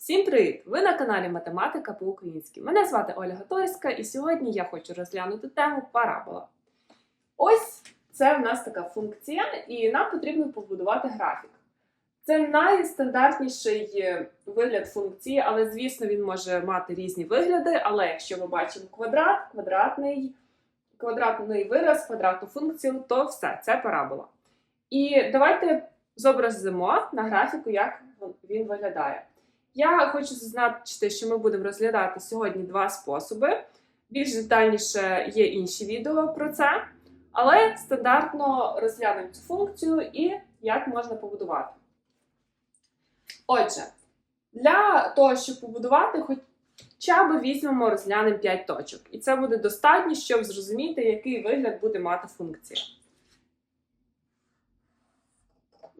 Всім привіт! Ви на каналі Математика по-українськи. Мене звати Оля Гаторська, і сьогодні я хочу розглянути тему парабола. Ось це в нас така функція, і нам потрібно побудувати графік. Це найстандартніший е, вигляд функції, але, звісно, він може мати різні вигляди. Але якщо ми бачимо квадрат, квадратний, квадратний вираз, квадратну функцію, то все, це парабола. І давайте зобразимо на графіку, як він виглядає. Я хочу зазначити, що ми будемо розглядати сьогодні два способи. Більш детальніше є інші відео про це, але стандартно розглянемо цю функцію і як можна побудувати. Отже, для того, щоб побудувати, хоча б візьмемо, розглянемо 5 точок. І це буде достатньо, щоб зрозуміти, який вигляд буде мати функція.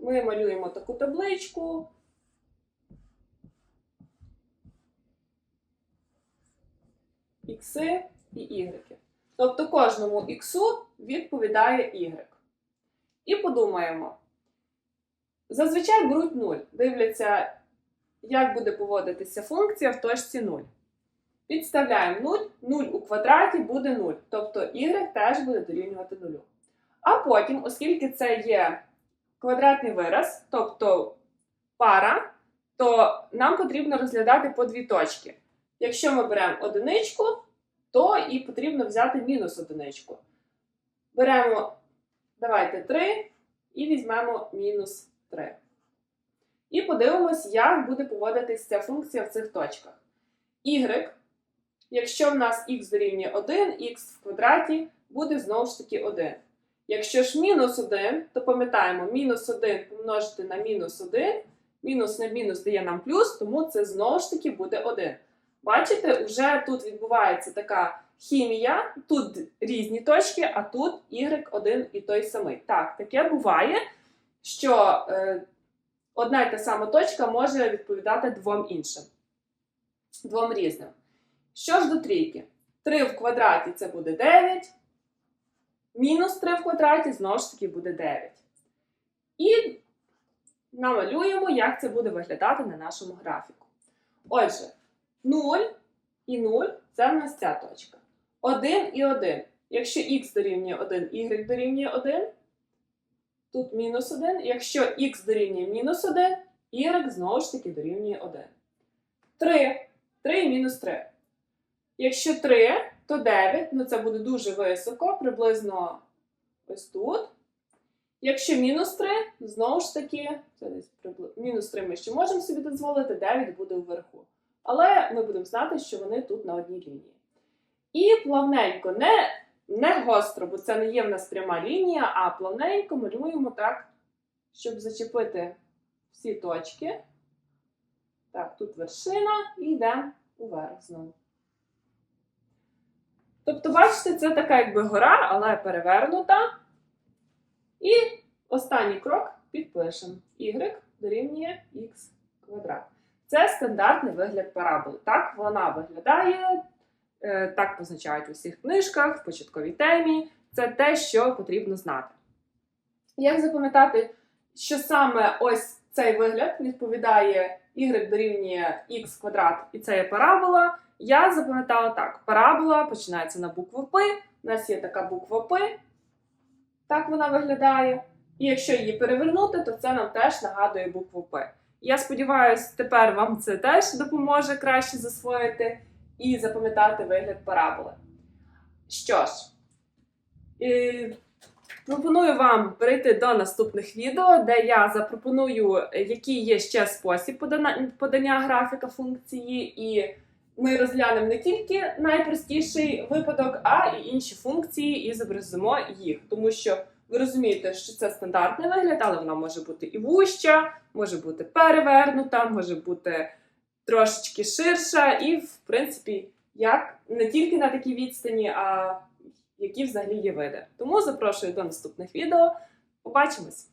Ми малюємо таку табличку. Ікси і ігреки. Тобто кожному іксу відповідає y. І подумаємо. Зазвичай беруть 0. Дивляться, як буде поводитися функція в точці 0. Підставляємо 0, 0 у квадраті буде 0. Тобто y теж буде дорівнювати 0. А потім, оскільки це є квадратний вираз, тобто пара, то нам потрібно розглядати по дві точки. Якщо ми беремо одиничку, то і потрібно взяти мінус одиничку. Беремо, давайте 3 і візьмемо мінус 3. І подивимось, як буде поводитися ця функція в цих точках. Y, якщо в нас х дорівнює 1, х в квадраті буде знову ж таки 1. Якщо ж мінус 1, то пам'ятаємо, мінус 1 помножити на мінус 1, мінус на мінус дає нам плюс, тому це знову ж таки буде 1. Бачите, вже тут відбувається така хімія, тут різні точки, а тут y один і той самий. Так, таке буває, що е, одна й та сама точка може відповідати двом іншим, двом різним. Що ж до трійки? 3 в квадраті це буде 9, мінус 3 в квадраті знову ж таки буде 9. І намалюємо, як це буде виглядати на нашому графіку. Отже, 0 і 0 це в нас ця точка. 1 і 1. Якщо х дорівнює 1, y дорівнює 1, тут мінус 1. Якщо х дорівнює мінус 1, y знову ж таки дорівнює 1. 3. 3 і мінус 3. Якщо 3, то 9, ну це буде дуже високо, приблизно ось тут. Якщо мінус 3, знову ж таки, це десь приблизно, мінус 3 ми ще можемо собі дозволити, 9 буде вверху. Але ми будемо знати, що вони тут на одній лінії. І плавненько, не, не гостро, бо це не є в нас пряма лінія, а плавненько малюємо так, щоб зачепити всі точки. Так, тут вершина і йдемо уверх знову. Тобто, бачите, це така якби гора, але перевернута. І останній крок підпишемо. y дорівнює квадрат. Це стандартний вигляд параболи. Так вона виглядає, е, так позначають у всіх книжках, в початковій темі. Це те, що потрібно знати. Як запам'ятати, що саме ось цей вигляд відповідає y дорівнює х квадрат, і це є парабола, я запам'ятала так: парабола починається на букву П, у нас є така буква П, так вона виглядає. І якщо її перевернути, то це нам теж нагадує букву П. Я сподіваюся, тепер вам це теж допоможе краще засвоїти і запам'ятати вигляд параболи. Що ж, е, пропоную вам перейти до наступних відео, де я запропоную, який є ще спосіб подання, графіка функції, і ми розглянемо не тільки найпростіший випадок, а і інші функції і зобразимо їх. Тому що ви розумієте, що це стандартний вигляд, але вона може бути і вуща, може бути перевернута, може бути трошечки ширша, і, в принципі, як не тільки на такій відстані, а які взагалі є види. Тому запрошую до наступних відео. Побачимось!